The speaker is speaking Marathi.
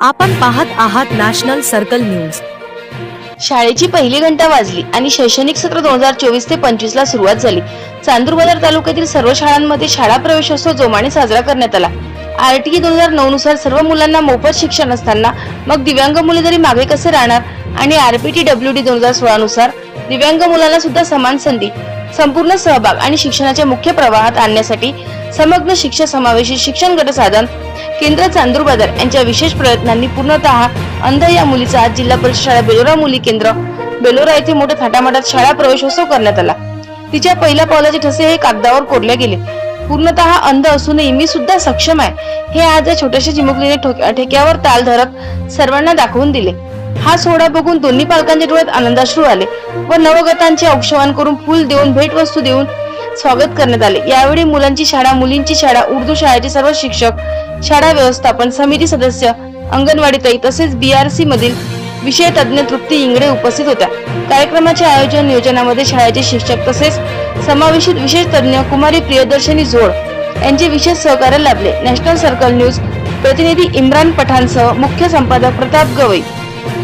आपण पाहत आहात नॅशनल सर्कल न्यूज. शाळेची पहिली घंटा वाजली आणि शैक्षणिक सत्र दोन हजार चोवीस ते पंचवीस ला सुरुवात झाली. चांदूर बाजार तालुक्यातील सर्व शाळांमध्ये शाळा प्रवेशोत्सव जोमाने साजरा करण्यात आला. आरटीई दोन हजार नऊ नुसार सर्व मुलांना मोफत शिक्षण असताना मग दिव्यांग मुले तरी मागे कसे राहणार? आणि आरपीटी डब्ल्यू डी दोन हजार सोळा नुसार दिव्यांग मुलांना सुद्धा समान संधी संपूर्ण सहभाग आणि शिक्षणाच्या मुख्य प्रवाहात आणण्यासाठी समग्र शिक्षण समावेशी शिक्षण गट साधन केंद्र चांदूर बाजार यांच्या विशेष प्रयत्नांनी पूर्णतः अंध या मुलीचा आज जिल्हा परिषद शाळा बेलोरा मुली केंद्र बेलोरा येथे मोठ्या थाटामाटात शाळा प्रवेशोत्सव करण्यात आला. तिच्या पहिल्या पावलाचे ठसे हे कागदावर कोरले गेले. पूर्णतः अंध असूनही मी सुद्धा सक्षम आहे. हे आज या छोट्याशा चिमुकलीने ठेक्यावर ताल धरत सर्वांना दाखवून दिले. हा सोहळा बघून दोन्ही पालकांच्या डोळ्यात आनंदाश्रू आले व नवगतांचे औक्षवान करून फुल देऊन भेटवस्तू देऊन स्वागत करण्यात आले. यावेळी मुलांची शाळा मुलींची शाळा उर्दू शाळेचे सर्व शिक्षक शाळा व्यवस्थापन समिती सदस्य अंगणवाडी ताई तसेच बीआरसी मधील विषय तज्ज्ञ तृप्ती इंगडे उपस्थित होत्या. कार्यक्रमाचे आयोजन नियोजनामध्ये शाळेचे शिक्षक तसेच समावेशित विशेष तज्ज्ञ कुमारी प्रियदर्शनी झोड यांचे विशेष सहकार्य लाभले. नॅशनल सर्कल न्यूज प्रतिनिधी इम्रान पठाणसह मुख्य संपादक प्रताप गवई.